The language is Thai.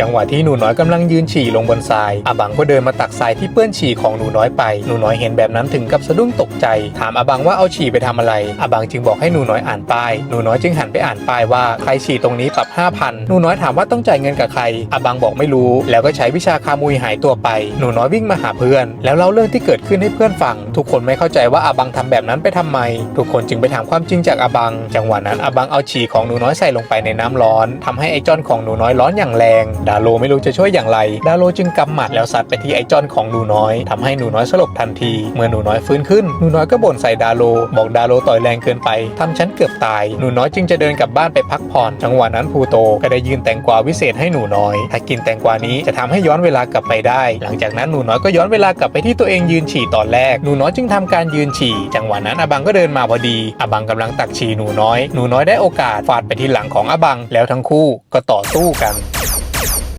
จังหวะที่หนูน้อยกำลังยืนฉี่ลงบนทรายอาบังก็เดินมาตักทรายที่เปื้อนฉี่ของหนูน้อยไป หนูน้อยเห็นแบบนั้นถึงกับสะดุ้งตกใจ ถามอาบังว่าเอาฉี่ไปทำอะไรอาบังจึงบอกให้หนูน้อยอ่านป้าย หนูน้อยจึงหันไปอ่านป้ายว่าใครฉี่ตรงนี้ปรับ5,000หนูน้อยถามว่าต้องจ่ายเงินกับใครอาบังบอกไม่รู้ แล้วก็ใช้วิชาคามุยหายตัวไป หนูน้อยวิ่งมาหาเพื่อน แล้วเล่าเรื่องที่เกิดขึ้นให้เพื่อนฟัง ทุกคนไม่เข้าใจว่าอาบังทำแบบนั้นไปทำไม ทุกคนจึงไปถามความจริงจากอาบัง จังหวะนั้นอาบังเอาฉี่ของหนูน้อยใส่ลงไปในน้ำร้อนทำให้ไอจอนของหนูน้อยร้อนอย่างแรงดาโลไม่รู้จะช่วยอย่างไร ดาโลจึงกำหมัดแล้วซัดไปที่ไอจอนของหนูน้อยทำให้หนูน้อยสลบทันที เมื่อหนูน้อยฟื้นขึ้น หนูน้อยก็บ่นใส่ดาโล บอกดาโลต่อยแรงเกินไปทำฉันเกือบตาย หนูน้อยจึงจะเดินกลับบ้านไปพักผ่อน จังหวะนั้นพูโตก็ได้ยืนแตงกวาวิเศษให้หนูน้อย ถ้ากินแตงกวานี้จะทำให้ย้อนเวลากลับไปได้ หลังจากนั้นหนูน้อยก็ย้อนเวลากลับไปที่ตัวเองยืนฉี่ตอนแรก หนูน้อยจึงทำการยืนฉี่ จังหวะนั้นอาบังก็เดินมาพอดีอาบังกำลังตักฉี่หนูน้อย หนูน้อยได้โอกาสฟาดไปที่หลังของอบัง แล้วทั้งคู่ก็ต่อสู้กัน